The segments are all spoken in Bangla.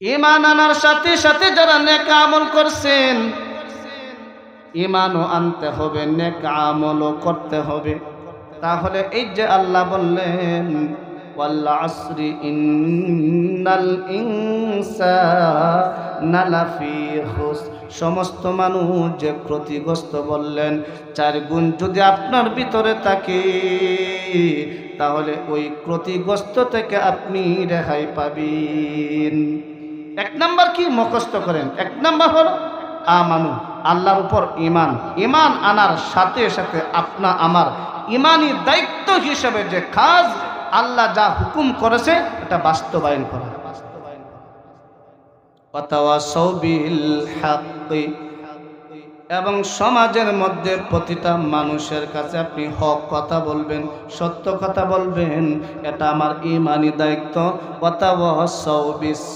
ইমান আনার সাথে সাথে যারা নেক আমল করছেন, ইমানও আনতে হবে, নেক আমলও করতে হবে। তাহলে এই যে আল্লাহ বললেন সমস্ত মানুষ যে ক্ষতিগ্রস্ত বললেন, চার গুণ যদি আপনার ভিতরে থাকে, তাহলে ওই ক্ষতিগ্রস্ত থেকে আপনি রেহাই পাবেন। এক নাম্বার কি? মুখস্থ করেন। এক নাম্বার হলো, আমানু, আল্লাহর উপর ইমান ইমান আনার সাথে সাথে আপনা আমার ইমানি দায়িত্ব হিসেবে যে কাজ আল্লাহ যা হুকুম করেছে, এটা বাস্তবায়ন করা। বাস্তবায়ন হাক্কি। এবং সমাজের মধ্যে প্রতিটা মানুষের কাছে আপনি হক কথা বলবেন, সত্য কথা বলবেন, এটা আমার ইমানি দায়িত্ব।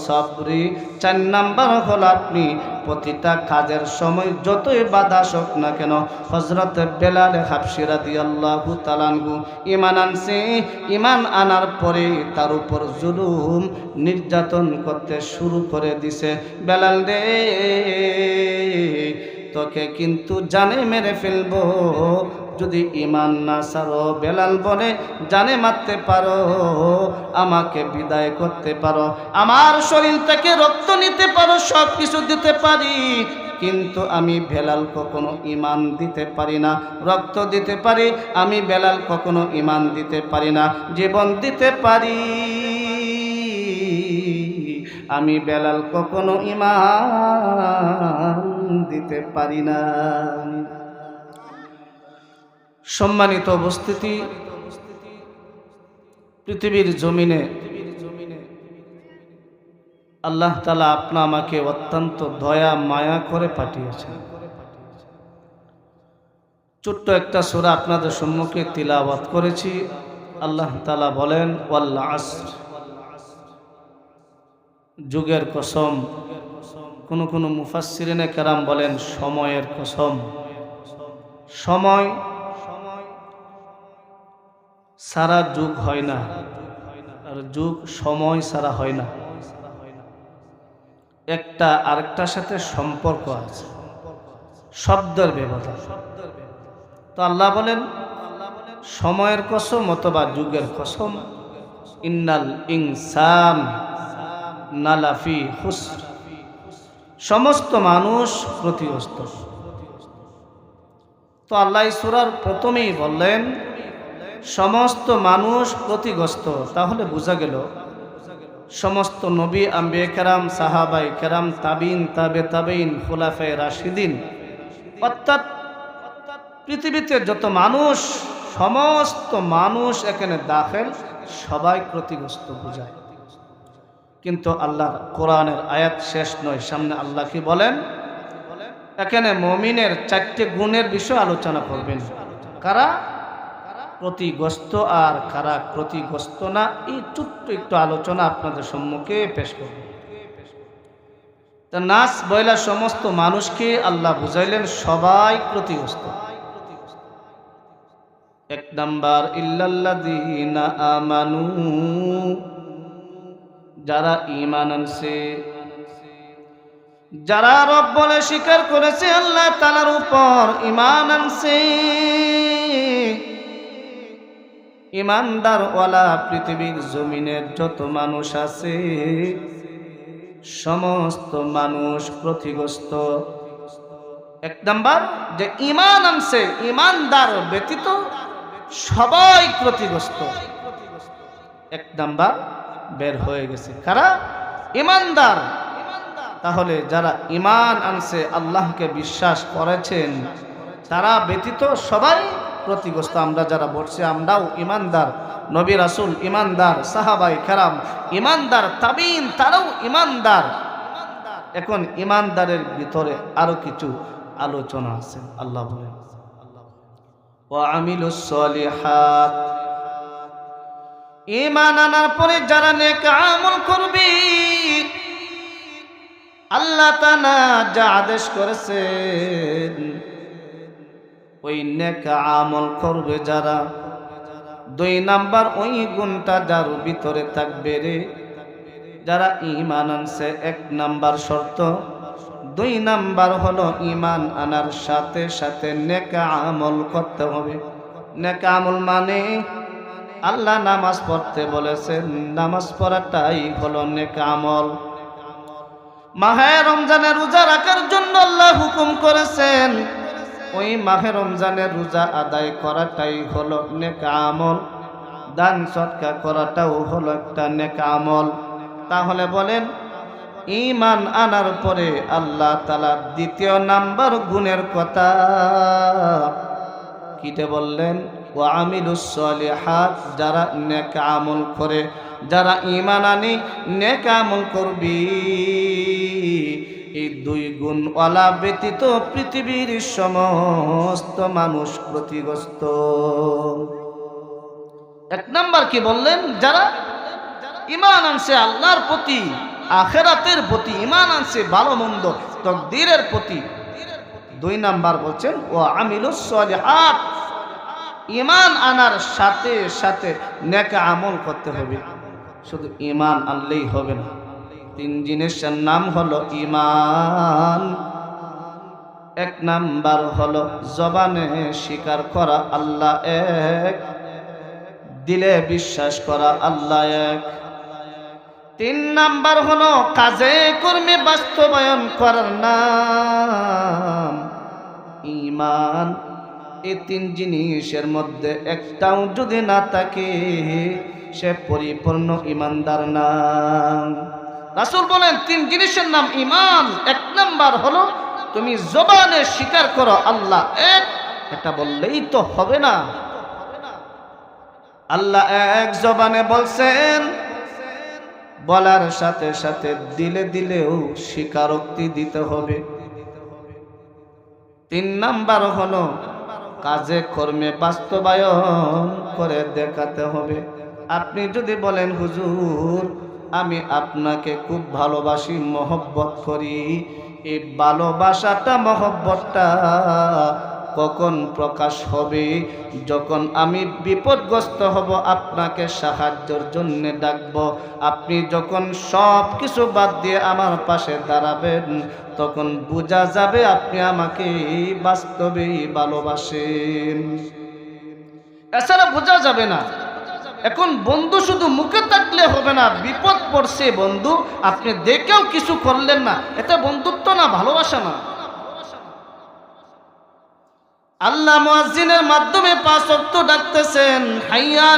সবরি চার নাম্বার হল আপনি প্রতিটা কাজের সময় যতই বাধা আসুক না কেন হজরত বেলাল হাফসিরা দিয়ে আল্লাহ তালানহু ইমান আনছে। ইমান আনার পরে তার উপর জুলুম নির্যাতন করতে শুরু করে দিছে। বেলাল রে তোকে কিন্তু জানে মেরে ফেলব। যদি ইমান না সারো, বেলাল বলে, জানে মারতে পারো, আমাকে বিদায় করতে পারো। আমার শরীর থেকে রক্ত নিতে পারো সব কিছু দিতে পারি। কিন্তু আমি বেলাল কখনো ইমান দিতে পারি না, রক্ত দিতে পারি। আমি বেলাল কখনো ইমান দিতে পারি না, জীবন দিতে পারি। আমি বেলাল কখনো ইমান দিতে পারি না। সম্মানিত উপস্থিতি, পৃথিবীর জমিনে আল্লাহ তালা আপনা আমাকে অত্যন্ত দয়া, মায়া করে পাঠিয়েছেন। ছোট্ট একটা সুরা আপনাদের সম্মুখে তিলাবাত করেছি। আল্লাহ তালা বলেন ওয়াল্লা আসর যুগের কসম কোন কোন মুফাসসিরিনে কেরাম বলেন সময়ের কসম। সময়, সারা যুগ হয় না। আর যুগ সময় সারা হয় না। একটা আরেকটার সাথে সম্পর্ক আছে। শব্দের ব্যবধান। তো আল্লাহ বলেন, সময়ের কসম অথবা যুগের কসম, ইন্নাল ইনসান নালাফি হুসর সমস্ত মানুষ ক্ষতিগ্রস্ত। তো আল্লাহ সুরার প্রথমেই বললেন, সমস্ত মানুষ ক্ষতিগ্রস্ত। তাহলে বোঝা গেল, সমস্ত নবী আম্বে কেরাম, সাহাবাই কেরাম, তাবিন, তাবে তাবিন ফুলাফে রাশিদিন, অর্থাৎ পৃথিবীতে যত মানুষ, সমস্ত মানুষ এখানে দাখেল, সবাই ক্ষতিগ্রস্ত বোঝায়। কিন্তু আল্লাহ কোরআনের আয়াত শেষ নয়। সামনে আল্লাহ কি বলেন? এখানে মমিনের চারটে গুণের বিষয় আলোচনা করবেন। কারা? ক্ষতিগ্রস্ত আর কারা ক্ষতিগ্রস্ত না, এই ছোট্ট একটু আলোচনা আপনাদের সম্মুখে পেশ করব। তা নাচ বয়লা সমস্ত মানুষকে আল্লাহ বুঝাইলেন, সবাই ক্ষতিগ্রস্ত। এক নাম্বার, ইল্লাল্লাযীনা আমানু যারা ইমান আনছে, যারা রব বলে স্বীকার করেছে, আল্লাহ তালার উপর ইমান আনছে। ইমানদার ওয়ালা পৃথিবীর জমিনের যত মানুষ আছে, সমস্ত মানুষ প্রতিগ্রস্ত এক নাম্বার, যে ইমান আনছে ইমানদার ব্যতীত সবাই ক্ষতিগ্রস্ত। এক নাম্বার বের হয়ে গেছে। কারা? ইমানদার। তাহলে যারা ইমান আনছে, আল্লাহকে বিশ্বাস করেছেন, তারা ব্যতীত সবাই প্রতিগ্রস্ত আমরা যারা বলছি, আমরাও ইমানদার নবী রাসুল ইমানদার সাহাবাই খেরাম ইমানদার তাবিন তারাও ইমানদার এখন ইমানদারের ভিতরে আরও কিছু আলোচনা আছে। আল্লাহ বলেন আমিলুস সলিহাত। ইমান আনার পরে যারা নেক আমল করবে, আল্লাহ তানা যা আদেশ করেছেন, ওই নেক আমল করবে যারা। দুই নাম্বার, ওই গুণটা যার ভিতরে থাকবে রে। যারা ইমান আনছে, এক নাম্বার শর্ত। দুই নাম্বার হলো ইমান আনার সাথে সাথে নেকা আমল করতে হবে। নেকা আমল মানে আল্লাহ নামাজ পড়তে বলেছেন, নামাজ পড়াটাই হলো নেকা আমল। মাহে রমজানের রোজা রাখার জন্য আল্লাহ হুকুম করেছেন, ওই মাহে রমজানের রোজা আদায় করাটাই হলো নেকা আমল। দান সৎকা করাটাও হলো একটা নেকা আমল। তাহলে বলেন ইমান আনার পরে আল্লাহ তালা দ্বিতীয় নাম্বার গুণের কথা। কিটে বললেন ও আমিলুসলিহাত যারা নেকা আমল করে, যারা ইমান আনি, নেকা আমল করবি। এই দুই গুণ ওয়ালা ব্যতীত পৃথিবীর সমস্ত মানুষ ক্ষতিগ্রস্ত। এক নাম্বার কি বললেন, যারা ইমান আনছে আল্লাহর প্রতি, আখেরাতের প্রতি ইমান আনছে ভালো মন্দ, তকদিরের প্রতি দুই নাম্বার বলছেন ও আমিলুসলিহাত ইমান আনার সাথে সাথে নেকা আমল করতে হবে। শুধু ইমান আনলেই হবে না, তিন জিনিসের নাম হলো ইমান এক নাম্বার হলো জবানে স্বীকার করা আল্লাহ এক, দিলে বিশ্বাস করা আল্লাহ এক। তিন নাম্বার হলো কাজে কর্মে বাস্তবায়ন করার নাম ইমান এই তিন জিনিসের মধ্যে একটাও যদি না থাকে, সে পরিপূর্ণ ইমানদার নাম রাসুল বলেন, তিন জিনিসের নাম ইমান, এক নাম্বার হলো তুমি জবানে স্বীকার করো আল্লাহ এক, এটা বললেই তো হবে না। আল্লাহ এক জবানে বলছেন, বলার সাথে সাথে দিলে দিলেও স্বীকারোক্তি দিতে হবে। তিন নাম্বার হলো কাজে কর্মে বাস্তবায়ন করে দেখাতে হবে। আপনি যদি বলেন, হুজুর, আমি আপনাকে খুব ভালোবাসি, মহব্বত করি। এই ভালোবাসাটা, মহব্বতটা কখন প্রকাশ হবে? যখন আমি বিপদগ্রস্ত হব, আপনাকে সাহায্যর জন্য ডাকব। আপনি যখন সব কিছু বাদ দিয়ে আমার পাশে দাঁড়াবেন তখন বোঝা যাবে আপনি আমাকে বাস্তবেই ভালোবাসেন। এছাড়া বোঝা যাবে না। এখন বন্ধু শুধু মুখে থাকলে হবে না, বিপদ পড়ছে বন্ধু, আপনি দেখেও কিছু করলেন না। এটা বন্ধুত্ব না, ভালোবাসা না। আল্লাহ মুয়াজ্জিনের মাধ্যমে পাঁচ ওয়াক্ত ডাকতেছেন হাইয়া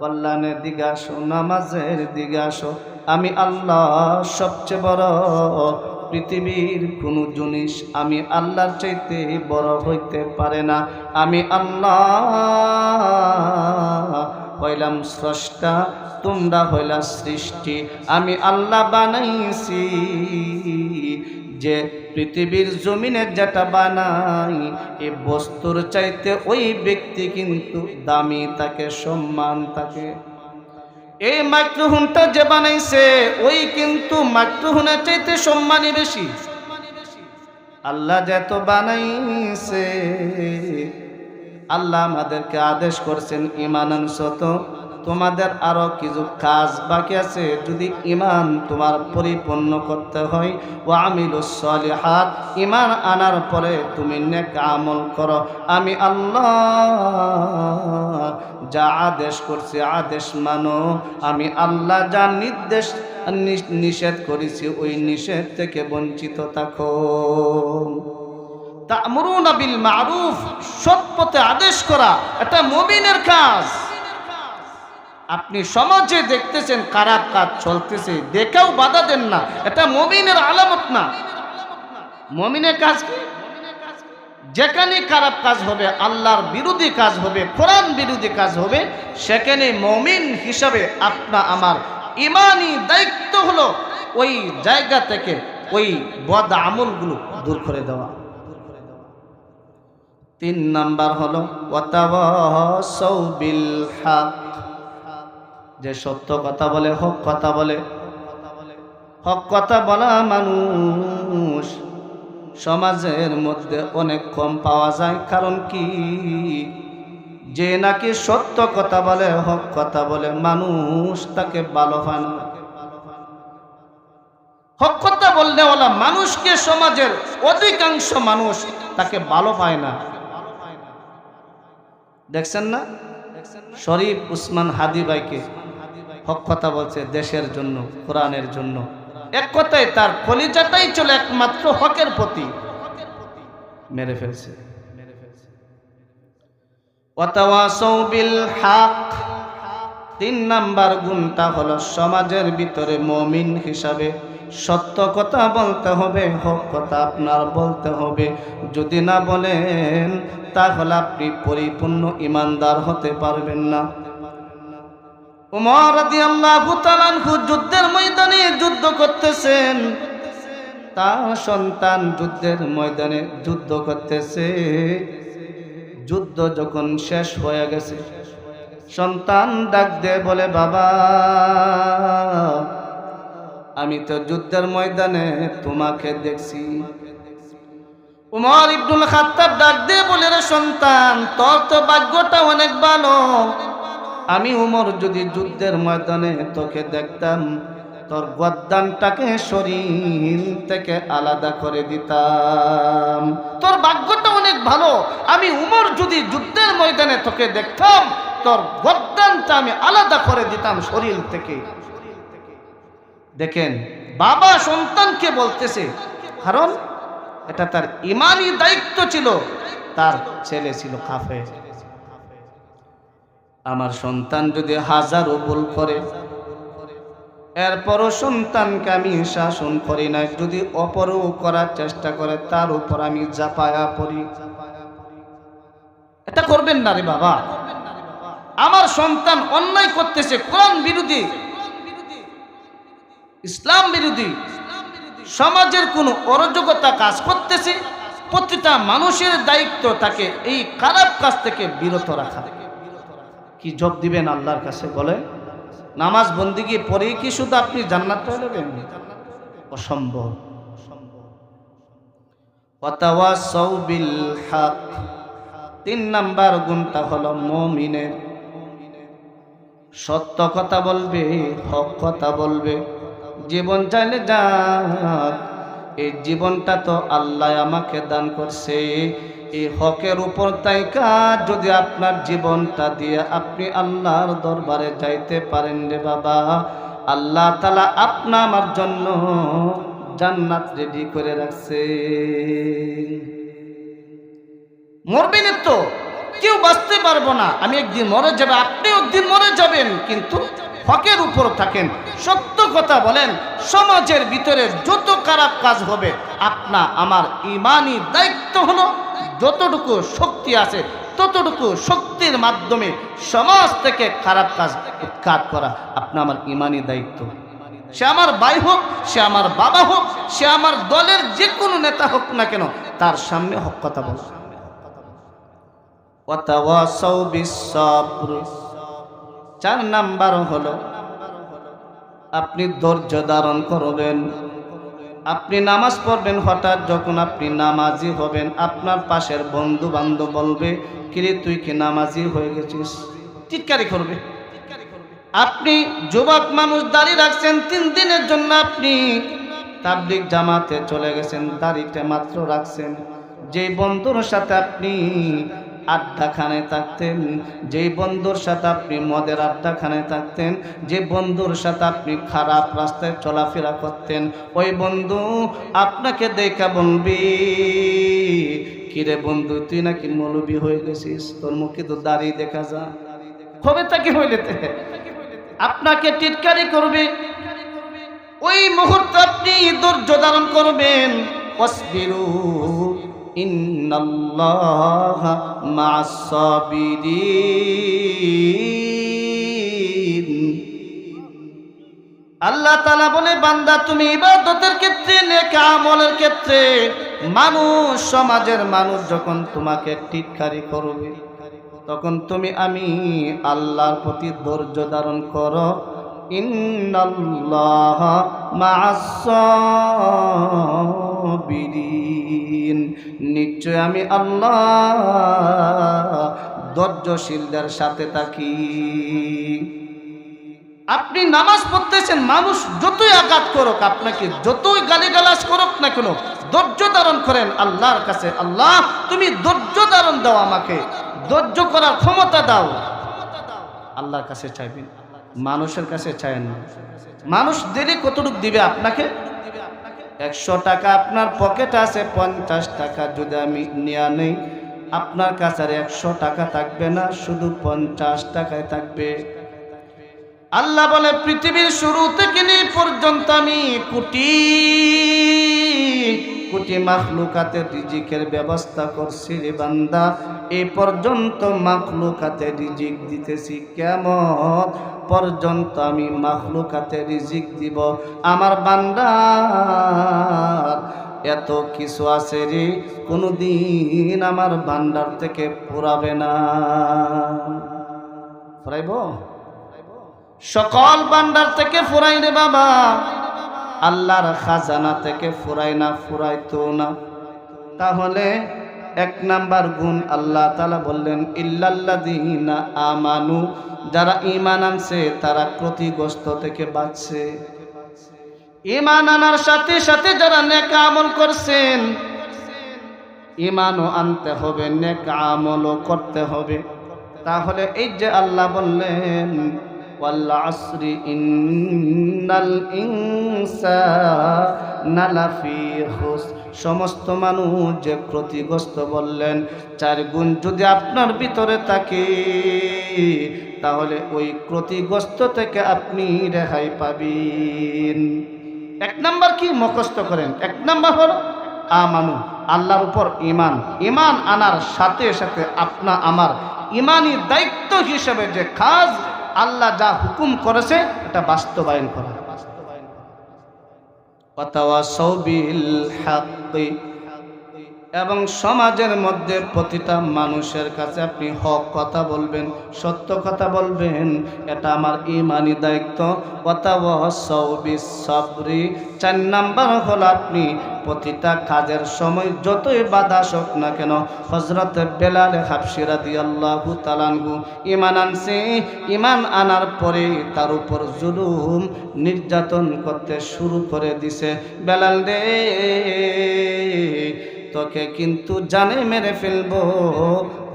কল্যাণের দিকে আসো, নামাজের দিকে আসো। আমি আল্লাহ সবচেয়ে বড় পৃথিবীর কোনো জিনিস আমি আল্লাহর চাইতে বড় হইতে পারে না। আমি আল্লাহ হইলাম স্রষ্টা, তোমরা হইলা সৃষ্টি। আমি আল্লাহ বানাইছি যে পৃথিবীর জমিনে যেটা বানাই এই বস্তুর চাইতে ওই ব্যক্তি কিন্তু দামি তাকে, সম্মান তাকে। এই মাইক্রোফোনটা যে বানাইছে, ওই কিন্তু মাইক্রোফোনের চাইতে সম্মানই বেশি। আল্লাহ যেত বানাইছে, আল্লাহ আমাদেরকে আদেশ করছেন ইমানান শত তোমাদের আরও কিছু কাজ বাকি আছে, যদি ইমান তোমার পরিপূর্ণ করতে হয় ও আমিলুসলিহাত ইমান আনার পরে তুমি নেক আমল করো। আমি আল্লাহ যা আদেশ করছি আদেশ মানো। আমি আল্লাহ যা নির্দেশ নিষেধ করেছি, ওই নিষেধ থেকে বঞ্চিত থাকো। তা'মুরুনা বিল মারুফ, সৎপথে আদেশ করা, এটা মবিনের কাজ। আপনি সমাজে দেখতেছেন খারাপ কাজ চলতেছে, দেখেও বাধা দেন না। এটা মমিনের আলামত না। মমিনের কাজ কি? যেখানে খারাপ কাজ হবে, আল্লাহর বিরোধী কাজ হবে, কোরআন বিরোধী কাজ হবে, সেখানে মমিন হিসাবে আপনা আমার ইমানি দায়িত্ব হলো ওই জায়গা থেকে ওই বদ আমলগুলো দূর করে দেওয়া। তিন নাম্বার হলো বিল হক। যে সত্য কথা বলে, হক কথা বলে। হক কথা বলা মানুষ সমাজের মধ্যে অনেক কম পাওয়া যায়। কারণ কি? যে নাকি সত্য কথা বলে, হক কথা বলে, মানুষ তাকে ভালো পায় না। হক কথা বললে ওলা মানুষকে সমাজের অধিকাংশ মানুষ তাকে ভালো পায় না। দেখছেন না? শরীফ উসমান হাদি ভাইকে হক কথা বলছে দেশের জন্য, কোরআনের জন্য। এক কথায় তার কলিজাটাই চলে একমাত্র হকের প্রতি। মেরে ফেলছে। তিন নাম্বার গুণটা হলো সমাজের ভিতরে মমিন হিসাবে সত্য কথা বলতে হবে, হক কথা আপনার বলতে হবে। যদি না বলেন, তাহলে আপনি পরিপূর্ণ ইমানদার হতে পারবেন না। উমর তাআলা যুদ্ধের ময়দানে যুদ্ধ করতেছেন। তার সন্তান যুদ্ধের ময়দানে যুদ্ধ করতেছে। যুদ্ধ যখন শেষ হয়ে গেছে, সন্তান ডাক দে বলে, বাবা, আমি তো যুদ্ধের ময়দানে তোমাকে দেখছি। উমর ইবনুল খাত্তাব ডাক দে বলে, রে সন্তান, তোর তো ভাগ্যটা অনেক ভালো। আমি উমর যদি যুদ্ধের ময়দানে তোকে দেখতাম, তোর গদ্দানটাকে শরীর থেকে আলাদা করে দিতাম। তোর ভাগ্যটা অনেক ভালো। আমি উমর যদি যুদ্ধের ময়দানে তোকে দেখতাম, তোর গদ্দানটা আমি আলাদা করে দিতাম শরীর থেকে। দেখেন, বাবা সন্তানকে বলতেছে কারণ এটা তার ইমানই দায়িত্ব ছিল, তার ছেলে ছিল কাফে আমার সন্তান যদি হাজারো ভুল করে, এরপরও সন্তানকে আমি শাসন করি না, যদি অপরও করার চেষ্টা করে, তার উপর আমি জাপায়া পড়ি। এটা করবেন না রে বাবা। আমার সন্তান অন্যায় করতেছে, কোরআন বিরোধী। ইসলাম বিরোধী। সমাজের কোনো অরাজকতা কাজ করতেছে, প্রতিটা মানুষের দায়িত্ব তাকে এই খারাপ কাজ থেকে বিরত রাখা। কি জব দিবেন আল্লাহর কাছে বলে? নামাজ বন্দিগি পরেই কি শুধু আপনি জান্নাত নেবেন অসম্ভব। তিন নাম্বার গুণটা হলো মমিনের। সত্য কথা বলবে, হক কথা বলবে। জীবন চাইলে যাক, এই জীবনটা তো আল্লাহ আমাকে দান করছে। এই হকের উপর তাই কাজ যদি আপনার জীবনটা দিয়ে আপনি আল্লাহর দরবারে যাইতে পারেন রে বাবা, আল্লাহ তালা আপনা আমার জন্য জান্নাত রেডি করে রাখছে। মরবেন তো, কেউ বাঁচতে পারব না। আমি একদিন মরে যাবে, আপনি একদিন মরে যাবেন, কিন্তু হকের উপর থাকেন। সত্য কথা বলেন, সমাজের ভিতরে যত খারাপ কাজ হবে, আপনা আমার ইমানই দায়িত্ব হলো। যতটুকু শক্তি আছে, ততটুকু শক্তির মাধ্যমে সমাজ থেকে খারাপ কাজ উৎখাত করা আপনা আমার ইমানি দায়িত্ব। সে আমার ভাই হোক, সে আমার বাবা হোক, সে আমার দলের যে কোনো নেতা হোক না কেন, তার সামনে হক কথা বলা। চার নাম্বার হলো, আপনি ধৈর্য ধারণ করবেন। আপনি নামাজ পড়বেন, হঠাৎ যখন আপনি নামাজি হবেন, আপনার পাশের বন্ধু বান্ধব বলবে, কিরে, তুই কি নামাজি হয়ে গেছিস? চিৎকারি করবে। আপনি যুবক মানুষ দাঁড়িয়ে রাখছেন, তিন দিনের জন্য আপনি তাবলিক জামাতে চলে গেছেন দাড়িটা মাত্র রাখছেন। যে বন্ধুর সাথে আপনি আড্ডাখানে থাকতেন, যে বন্ধুর সাথে আপনি মদের আড্ডাখানে থাকতেন, যে বন্ধুর সাথে আপনি খারাপ রাস্তায় চলাফেরা করতেন, ওই বন্ধু আপনাকে দেখা বলবি, কিরে বন্ধু, তুই নাকি মৌলবি হয়ে গেছিস? তোর মুখে তো দাঁড়িয়ে দেখা যা। কবে তাকে হইলে আপনাকে টিটকারি করবে। ওই মুহূর্তে আপনি ধৈর্য ধারণ করবেন। অসবিরু ইন্নাল্লাহ মা'আস সাবিরিন আল্লাহ তালা বলে, বান্দা, তুমি ইবাদতের ক্ষেত্রে, নেকা আমলের ক্ষেত্রে মানুষ, সমাজের মানুষ যখন তোমাকে টিটকারি করবে, তখন তুমি আমি আল্লাহর প্রতি ধৈর্য ধারণ করো। ইন্নাল্লাহ মা'আস সাবিরিন নিশ্চয় আমি আল্লাহ ধৈর্যশীলদের সাথে থাকি। আপনি নামাজ পড়তেছেন, মানুষ যতই আঘাত করুক, আপনাকে যতই গালিগালাজ করুক না কেন, ধৈর্য ধারণ করেন আল্লাহর কাছে। আল্লাহ, তুমি ধৈর্য ধারণ দাও আমাকে, ধৈর্য করার ক্ষমতা দাও। আল্লাহর কাছে চাইবেন, মানুষের কাছে চাইেন না। মানুষ দিলে কতটুকু দিবে আপনাকে? একশো টাকা আপনার পকেট আছে, পঞ্চাশ টাকা যদি আমি নেওয়া নেই, আপনার কাছে আর একশো টাকা থাকবে না, শুধু পঞ্চাশ টাকায় থাকবে। আল্লাহ বলে, পৃথিবীর শুরু থেকে নিয়ে পর্যন্ত আমি কোটি। কোটি মাখলুকাতে রিজিকের ব্যবস্থা করছি রে বান্দা। এই পর্যন্ত মাখলুকাতে রিজিক দিতেছি কেমন? পর্যন্ত আমি মাখলুকাতে রিজিক দিব। আমার বান্দা, এত কিছু আছে রে, কোনোদিন আমার বান্দার থেকে পুরাবে না। ফুরাইব? সকল বান্দার থেকে ফুরাই রে বাবা। আল্লাহর খাজানা থেকে ফুরাই না, ফুরাইতো না। তাহলে এক নাম্বার গুণ আল্লাহ তালা বললেন ইল্লাল্লাদিনা আমানু যারা ইমান আনছে, তারা ক্ষতিগ্রস্ত থেকে বাঁচছে। ইমান আনার সাথে সাথে যারা নেকা আমল করছেন ইমানও আনতে হবে, নেকা আমলও করতে হবে। তাহলে এই যে আল্লাহ বললেন والعصر إن الإنسان لفي خسر সমস্ত মানুষ যে ক্ষতিগ্রস্ত বললেন চার গুণ যদি আপনার ভিতরে থাকে তাহলে ওই ক্ষতিগ্রস্ত থেকে আপনি রেহাই পাবেন এক নাম্বার কি মুখস্থ করেন এক নাম্বার হলো আমানু আল্লাহর উপর ইমান ইমান আনার সাথে সাথে আপনা আমার ইমানি দায়িত্ব হিসেবে যে কাজ আল্লাহ যা হুকুম করেছে এটা বাস্তবায়ন করা। বাস্তবায়ন হাক্কি। এবং সমাজের মধ্যে প্রতিটা মানুষের কাছে আপনি হক কথা বলবেন, সত্য কথা বলবেন, এটা আমার ইমানি দায়িত্ব। সবরি চার নাম্বার হল আপনি প্রতিটা কাজের সময় যতই বাধা আসুক না কেন হজরত বেলালে হাফসিরা দি আল্লাহ তালানহু ইমান আনছে। ইমান আনার পরে তার উপর জুলুম নির্যাতন করতে শুরু করে দিছে। বেলাল রে তোকে কিন্তু জানে মেরে ফেলব।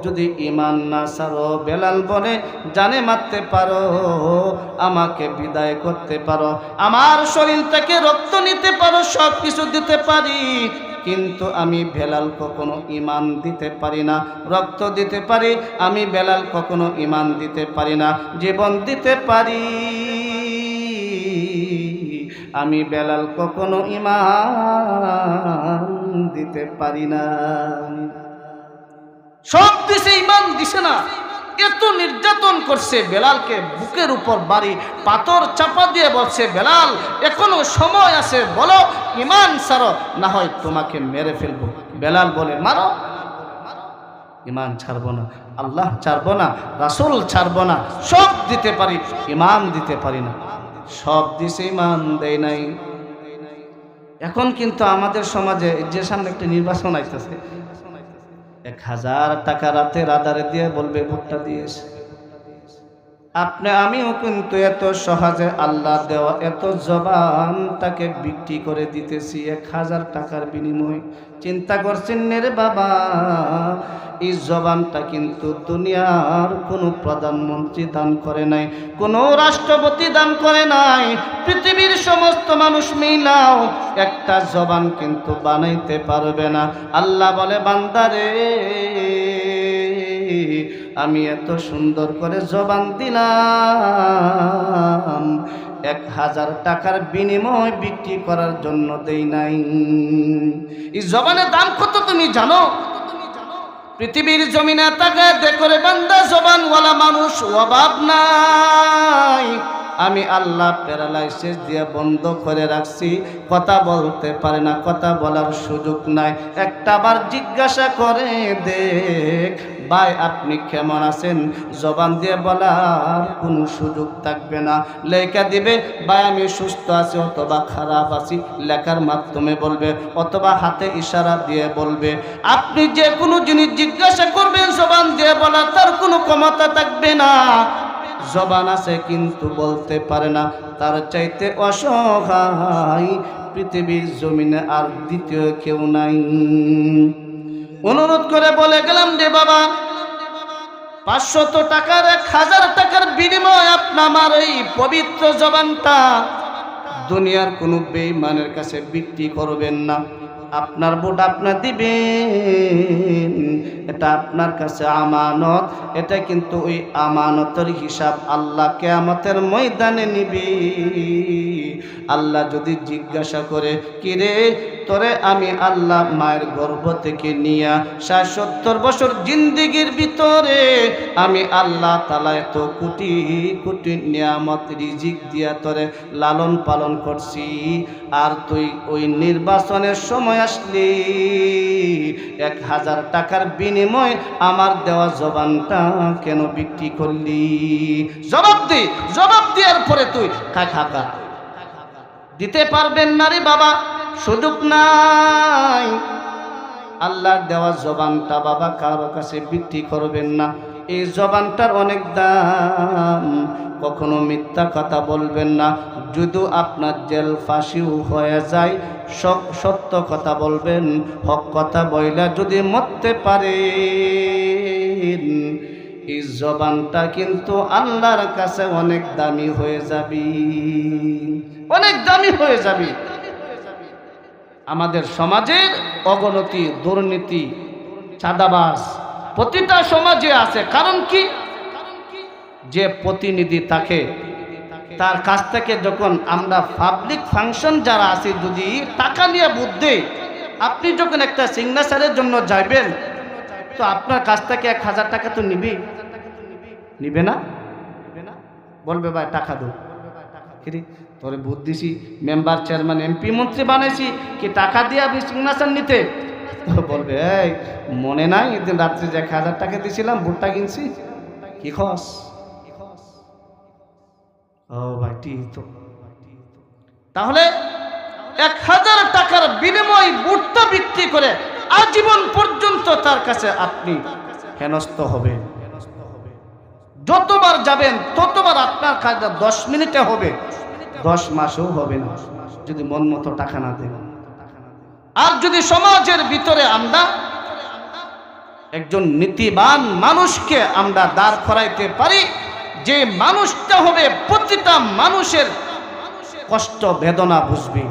যদি ইমান না সারো, বেলাল বলে, জানে মারতে পারো, আমাকে বিদায় করতে পারো। আমার শরীর থেকে রক্ত নিতে পারো সব কিছু দিতে পারি। কিন্তু আমি বেলাল কখনো ইমান দিতে পারি না, রক্ত দিতে পারি। আমি বেলাল কখনো ইমান দিতে পারি না, জীবন দিতে পারি। আমি বেলাল কখনো ইমান দিতে পারি না। সব দিছে ইমান দিছে না। এত নির্যাতন করছে বেলালকে বুকের উপর বাড়ি, পাথর চাপা দিয়ে বলছে, বেলাল, এখনও সময় আছে, বলো, ইমান সারো না হয় তোমাকে মেরে ফেলব। বেলাল বলে, মারো। ইমান ছাড়বো না, আল্লাহ ছাড়বো না, রাসুল ছাড়বো না, সব দিতে পারি, ইমান দিতে পারি না। সব দিছে মান দেয় নাই। এখন কিন্তু আমাদের সমাজে যে সামনে একটা নির্বাচন আইতেছে, এক হাজার টাকা রাতে রাদারে দিয়ে বলবে ভোটটা দিয়েছে। আপনি, আমিও কিন্তু এত সহজে আল্লাহ দেওয়া এত জবান তাকে বিক্রি করে দিতেছি এক হাজার টাকার বিনিময়। চিন্তা করছেন রে বাবা, এই জবানটা কিন্তু দুনিয়ার কোনো প্রধানমন্ত্রী দান করে নাই, কোনো রাষ্ট্রপতি দান করে নাই, পৃথিবীর সমস্ত মানুষ মিলাও একটা জবান কিন্তু বানাইতে পারবে না। আল্লাহ বলে বান্দারে আমি এত সুন্দর করে জবান দিলাম। এক হাজার টাকার বিনিময় বিক্রি করার জন্য দেই নাই। এই জবানের দাম কত তুমি জানো? পৃথিবীর জমিনে তাকে দেখরে বান্দা জবানওয়ালা মানুষ অভাব নাই। আমি আল্লাহ প্যারালাইসিস দিয়ে বন্ধ করে রাখছি। কথা বলতে পারে না, কথা বলার সুযোগ নাই। একটা বার জিজ্ঞাসা করে দেখ, ভাই আপনি কেমন আছেন? জবান দিয়ে বলার কোনো সুযোগ থাকবে না। লেখা দিবে, ভাই আমি সুস্থ আছি অথবা খারাপ আছি। লেখার মাধ্যমে বলবে, অথবা হাতে ইশারা দিয়ে বলবে। আপনি যে কোনো জিনিস জিজ্ঞাসা করবেন, জবান দিয়ে বলার তার কোনো ক্ষমতা থাকবে না। জবান আছে কিন্তু বলতে পারে না। তার চাইতে অসহায় পৃথিবীর জমিনে আর দ্বিতীয় কেউ নাই। অনুরোধ করে বলে গেলাম রে বাবা, পাঁচশত টাকার, এক হাজার টাকার বিনিময় আপনার এই পবিত্র জবানটা দুনিয়ার কোনো বেইমানের কাছে বিক্রি করবেন না। আপনার ভোট আপনার দিবেন। এটা আপনার কাছে আমানত। এটা কিন্তু ওই আমানতের হিসাব আল্লাহ কেয়ামতের ময়দানে নিবি। আল্লাহ যদি জিজ্ঞাসা করে, কিরে, তোরে আমি আল্লাহ মায়ের গর্ভ থেকে নিয়া ষাট সত্তর বছর জিন্দিগির ভিতরে আমি আল্লাহ তালা এত কোটি কোটি নিয়ামত রিজিক দিয়া তোরে লালন পালন করছি। আর তুই ওই নির্বাচনের সময় আসলি। এক হাজার টাকার বিনিময় আমার দেওয়া জবানটা কেন বিক্রি করলি? জবাব দি, জবাব দেওয়ার পরে তুই খা। দিতে পারবেন না রে বাবা, সুযোগ নাই। আল্লাহর দেওয়া জবানটা বাবা কারও কাছে বিক্রি করবেন না। এই জবানটার অনেক দাম, কখনো মিথ্যা কথা বলবেন না। যদি আপনার জেল ফাঁসিও হয়ে যায়, সব সত্য কথা বলবেন, হক কথা বইলা যদি মরতে পারে এই জবানটা কিন্তু আল্লাহর কাছে অনেক দামি হয়ে যাবি। অনেক দামি হয়ে যাবি। আমাদের সমাজের অবনতি, দুর্নীতি চাঁদাবাস প্রতিটা সমাজে আছে। কারণ কি? যে প্রতিনিধি থাকে, তার কাছ থেকে যখন আমরা পাবলিক ফাংশন যারা আছে, যদি টাকা নিয়ে বুদ্ধি, আপনি যখন একটা সিগনেচারের জন্য যাইবেন, তো আপনার কাছ থেকে এক হাজার টাকা তো নিবি নিবে না? বলবে, ভাই, টাকা দো। তোরে বুধ দিছি, মেম্বার, চেয়ারম্যান, এমপি, মন্ত্রী বানাইছি, কি টাকা দিয়ে আপনি নিতে? তো বলবে, এই, মনে নাই এদিন রাত্রে যে এক হাজার টাকা দিয়েছিলাম ভুট্টা কিনছি। কি খস? ও ভাই ঠিক তো। তাহলে এক হাজার টাকার বিনিময় ভুট্টা বিক্রি করে আজীবন পর্যন্ত তার কাছে আপনি হেনস্থ হবেন। যতবার যাবেন, ততবার আপনার কাজটা দশ মিনিটে হবে। দশ মাসেও হবে না, যদি মন মতো টাকা না দেন। আর যদি সমাজের ভিতরে আমরা একজন নীতিবান মানুষকে আমরা দাঁড় করাইতে পারি, যে মানুষটা হবে প্রতিটা মানুষের কষ্ট, বেদনা বুঝবে,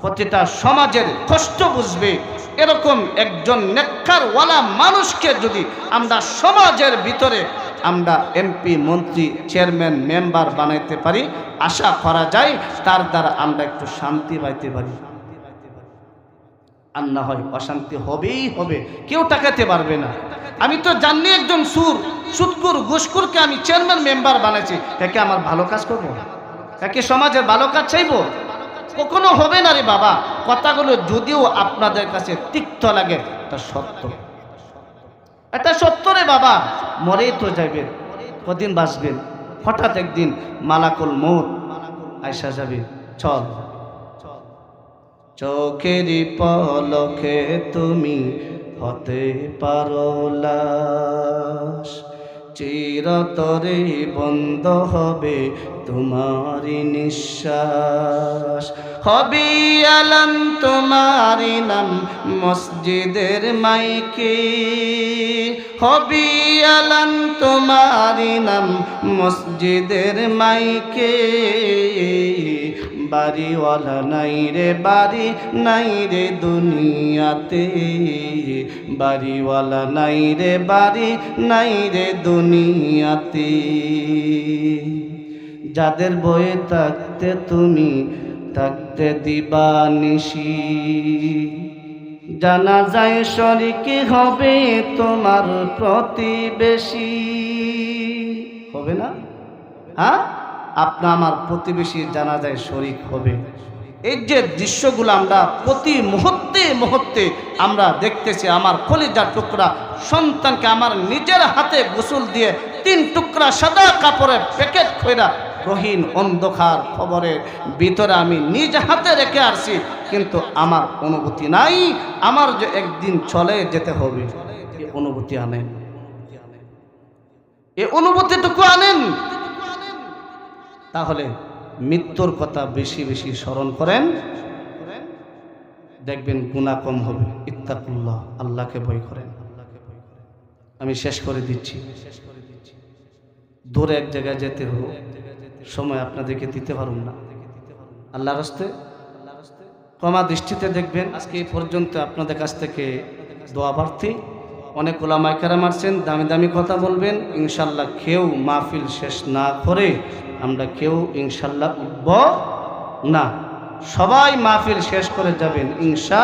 প্রতিটা সমাজের কষ্ট বুঝবে। এরকম একজন নেককারওয়ালা মানুষকে যদি আমরা সমাজের ভিতরে আমরা এমপি মন্ত্রী চেয়ারম্যান মেম্বার বানাইতে পারি। আশা করা যায় তার দ্বারা আমরা একটু শান্তি পাইতে পারি। আর না হয় অশান্তি হবেই হবে। কেউ টাকাতে পারবে না। আমি তো জানি একজন সুর, সুৎকুর ঘুষকুরকে আমি চেয়ারম্যান মেম্বার বানাইছি। তাকে আমার ভালো কাজ করব? তাকে সমাজের ভালো কাজ চাইব? কখনো হবে না রে বাবা। কথাগুলো যদিও আপনাদের কাছে তিক্ত লাগে, তা সত্য। এটা সত্তরে বাবা? মরেই তো যাবেন কদিন বাঁচবেন? হঠাৎ একদিন মালাকুল মৌত আয়সা যাবে। চল। চোখের পলকে তুমি হতে পারো লাশ। চিরতরে বন্ধ হবে তোমারি নিঃশ্বাস। হবি আলম তোমারি নাম মসজিদের মাইকে। হবি আলম তোমারি নাম মসজিদের মাইকে। বাড়িওয়ালা নাই রে, বাড়ি নাই রে দুনিয়াতে। বাড়িওয়ালা নাই রে, বাড়ি নাই রে দুনিয়াতে। যাদের বয়ে থাকতে তুমি থাকতে দিবা নিশি। জানা যায় শরিকে হবে তোমার প্রতিবেশী। হবে না? হ্যাঁ? আপনা আমার প্রতিবেশী জানাজায় শরিক হবে। এই যে দৃশ্যগুলো আমরা প্রতি মুহূর্তে মুহূর্তে আমরা দেখতেছি, আমার কলিজার টুকরা, সন্তানকে আমার নিজের হাতে গোসল দিয়ে তিন টুকরা সাদা কাপড়ের প্যাকেট খৈরা রহিন অন্ধকার খবরের ভিতরে আমি নিজ হাতে রেখে আসছি, কিন্তু আমার অনুভূতি নাই, আমার যে একদিন চলে যেতে হবে অনুভূতি আনেন। এই অনুভূতিটুকু আনেন। তাহলে মৃত্যুর কথা বেশি বেশি স্মরণ করেন। দেখবেন গুণা কম হবে। ইত্তাকুল্লাহ, আল্লাহকে ভয় করেন। আমি শেষ করে দিচ্ছি। দূরে এক জায়গায় যেতে হোক সময় আপনাদেরকে দিতে পারুন না। আল্লাহ রাস্তে ক্ষমা দৃষ্টিতে দেখবেন। আজকে এই পর্যন্ত আপনাদের কাছ থেকে দোয়া প্রার্থী। অনেক ওলামায় কেরাম আসছেন, দামি দামি কথা বলবেন। ইনশাল্লাহ কেউ মাহফিল শেষ না করে আমরা কেউ ইনশাল্লাহ উঠব না। সবাই মাহফিল শেষ করে যাবেন ইনশা